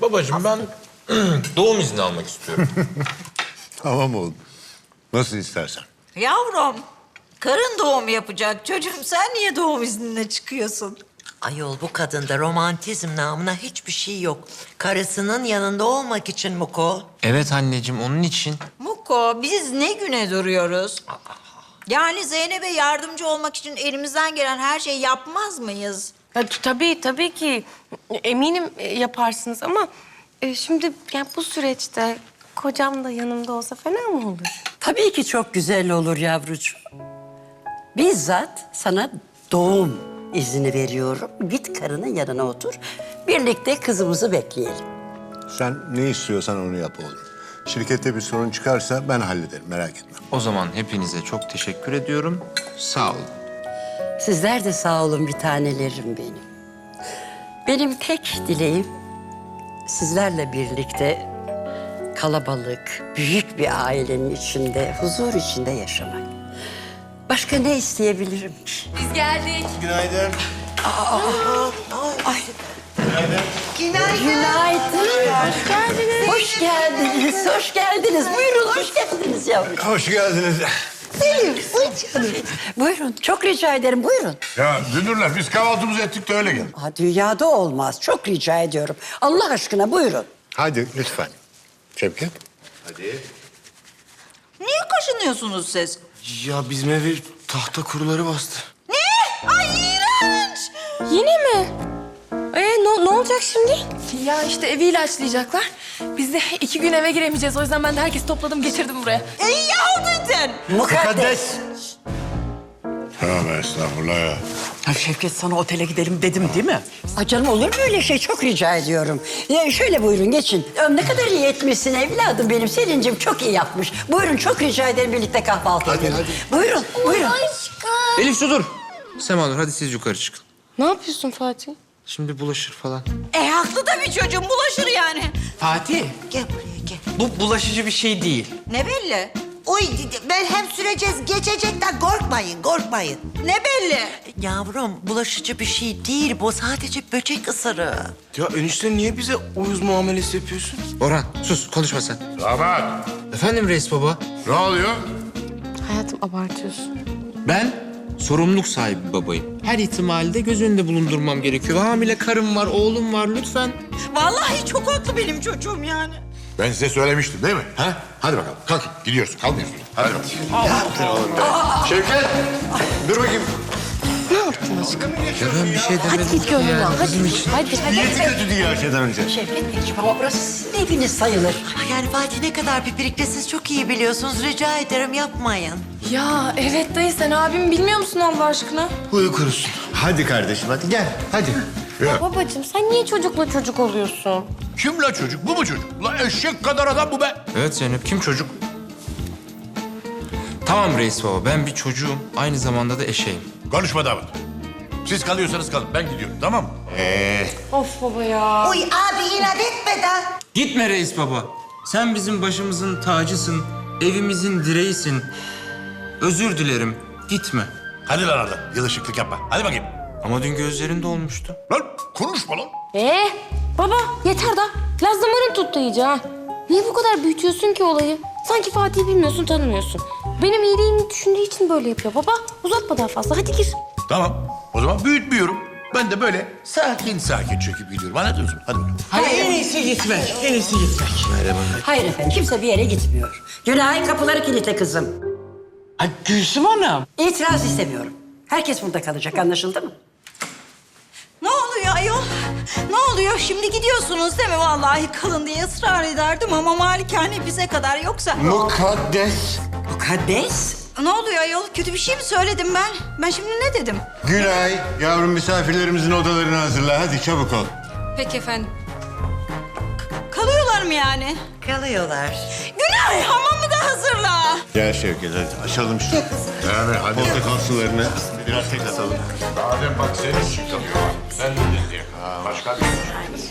Babacığım ben doğum izni almak istiyorum. Tamam oğlum. Nasıl istersen. Yavrum, karın doğum yapacak. Çocuğum sen niye doğum iznine çıkıyorsun? Ayol bu kadında romantizm namına hiçbir şey yok. Karısının yanında olmak için Muko. evet anneciğim onun için. Muko, biz ne güne duruyoruz? Yani Zeynep'e yardımcı olmak için elimizden gelen her şeyi yapmaz mıyız? Ya, tabii tabii ki eminim e, yaparsınız ama e, şimdi yani bu süreçte kocam da yanımda olsa fena mı olur? Tabii ki çok güzel olur yavrucuğum. Bizzat sana doğum izni veriyorum. Git karının yanına otur. Birlikte kızımızı bekleyelim. Sen ne istiyorsan onu yap oğlum. Şirkette bir sorun çıkarsa ben hallederim merak etme. O zaman hepinize çok teşekkür ediyorum. Sağ olun. Sizler de sağ olun bir tanelerim benim. Benim tek dileğim sizlerle birlikte kalabalık, büyük bir ailenin içinde, huzur içinde yaşamak. Başka ne isteyebilirim ki? Biz geldik. Günaydın. Günaydın. Hoş geldiniz. Hoş geldiniz, hoş geldiniz. Buyurun, hoş geldiniz yavrum. Hoş geldiniz. Benim, buyurun. Buyurun, çok rica ederim, buyurun. Ya dünürler biz kahvaltımızı ettik de öyle gel. Ha, dünyada olmaz, çok rica ediyorum. Allah aşkına buyurun. Hadi lütfen. Şevket. Niye kaşınıyorsunuz siz? Ya bizim evi tahta kuruları bastı. Ay iğrenç! Yine mi? Olacak şimdi? Ya işte evi ilaçlayacaklar. Biz de iki gün eve giremeyeceğiz. O yüzden ben de herkesi topladım getirdim buraya. Ey Yahudin! Mukaddes. Tövbe estağfurullah ya. Ya Şevket sana otele gidelim dedim değil mi? Aa, canım olur mu öyle şey? Çok rica ediyorum. Ya şöyle buyurun geçin. Ya Ne kadar iyi etmişsin evladım benim. Selin'cim çok iyi yapmış. Buyurun çok rica ederim birlikte kahvaltı edelim. Buyurun, buyurun. Elif su dur. Sema Nur hadi siz yukarı çıkın. Ne yapıyorsun Fatih? Şimdi bulaşır falan. E haklı da bir çocuğum bulaşır yani. Fatih, Gel buraya gel. bu bulaşıcı bir şey değil. Ne belli? Oy ben hem süreceğiz geçecekten korkmayın korkmayın. Ne belli? Yavrum bulaşıcı bir şey değil bu sadece böcek ısırığı. Ya enişte niye bize uyuz muamelesi yapıyorsun? Orhan sus konuşma sen. Damat Efendim reis baba. ne oluyor? Hayatım abartıyorsun. Ben sorumluluk sahibi babayım. Her ihtimalde göz önünde bulundurmam gerekiyor. Hamile karım var, oğlum var lütfen. Vallahi çok haklı benim çocuğum yani. Ben size söylemiştim değil mi? Ha? Hadi bakalım kalkın gidiyorsun kalmıyorsun. Hadi bakalım. Şevket. Dur bakayım. Ya ben bir şey demedim ki ya. Bizim için. Hadi. Niyeti kötüydü her şeyden önce. Şevket Beyciğim ama burası sizin eviniz sayılır. Yani Fatih ne kadar bir birlikte siz çok iyi biliyorsunuz rica ederim yapmayın. Ya evet dayı sen abimi bilmiyor musun Allah aşkına? Huyu kurusun. Hadi kardeşim hadi gel. Hadi. Babacığım sen niye çocukla çocuk oluyorsun? Kim la çocuk? Bu mu çocuk? La eşek kadar adam bu be. Evet Zeynep kim çocuk? Tamam reis baba ben bir çocuğum. Aynı zamanda da eşeğim. Konuşma damat. Siz kalıyorsanız kalın ben gidiyorum tamam mı? Of baba ya. Oy abi inat etme de. Gitme reis baba. Sen bizim başımızın tacısın. Evimizin direğisin. Özür dilerim. Gitme. Hadi lan Arda yılışıklık yapma. Hadi bakayım. Ama dün gözlerin dolmuştu. Lan konuşma lan. Ee, baba yeter da. Laz damarın tuttu iyice ha. Niye bu kadar büyütüyorsun ki olayı? Sanki Fatih'i bilmiyorsun, tanımıyorsun. Benim iyiliğimi düşündüğü için böyle yapıyor baba. Uzatma daha fazla. Hadi gir. Tamam o zaman büyütmüyorum. Ben de böyle sakin sakin çöküp gidiyorum. Anladınız mı? Hadi bakalım. Hadi en iyisi gitmek, en iyisi gitmek. Hayır efendim kimse bir yere gitmiyor. Günay kapıları kilitle kızım. Ay Gülsüm Hanım. İtiraz istemiyorum. Herkes burada kalacak anlaşıldı mı? Ne oluyor ayol? Ne oluyor? Şimdi gidiyorsunuz değil mi? Vallahi kalın diye ısrar ederdim ama malikane bize kadar yoksa... Mukaddes. Mukaddes. Ne oluyor ayol? Kötü bir şey mi söyledim ben? Ben şimdi ne dedim? Günay. Yavrum misafirlerimizin odalarını hazırla. Hadi çabuk ol. Peki efendim. Kalıyorlar mı yani? Kalıyorlar. Günay hamamı da hazırla. Gel Şevket hadi açalım şu. Yani hadi. Portakal sularını biraz tek atalım. Madem bak senin için kalıyor. Ben de diye. Başka bir şey.